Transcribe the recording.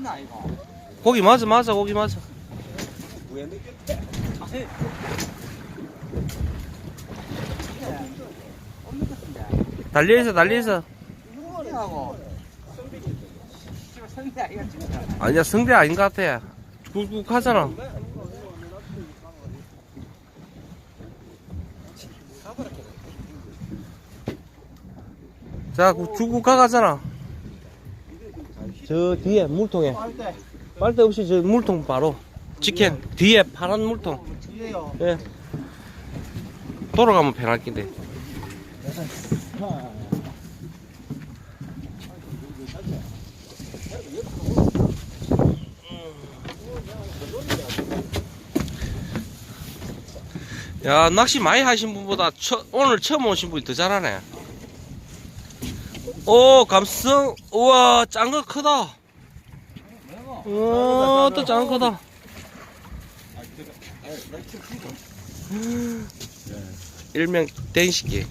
있나 이거? 고기 맞아 맞아 고기 맞아. 없는 것 같은데. 달려있어 달려있어 하고. 성대 아이가 진짜. 아니야 성대 아닌 것 같아 굵굵 하잖아 자 굵굵 가가잖아 저 뒤에 물통에 빨대. 없이 저 물통 바로 직행 뒤에 파란 물통. 예 돌아가면 편할 긴데 야 낚시 많이 하신 분보다 처- 오늘 처음 오신 분이 더 잘하네 오 감성. 우와 짠거 크다. 오또 짠거 크다 일명 댄시기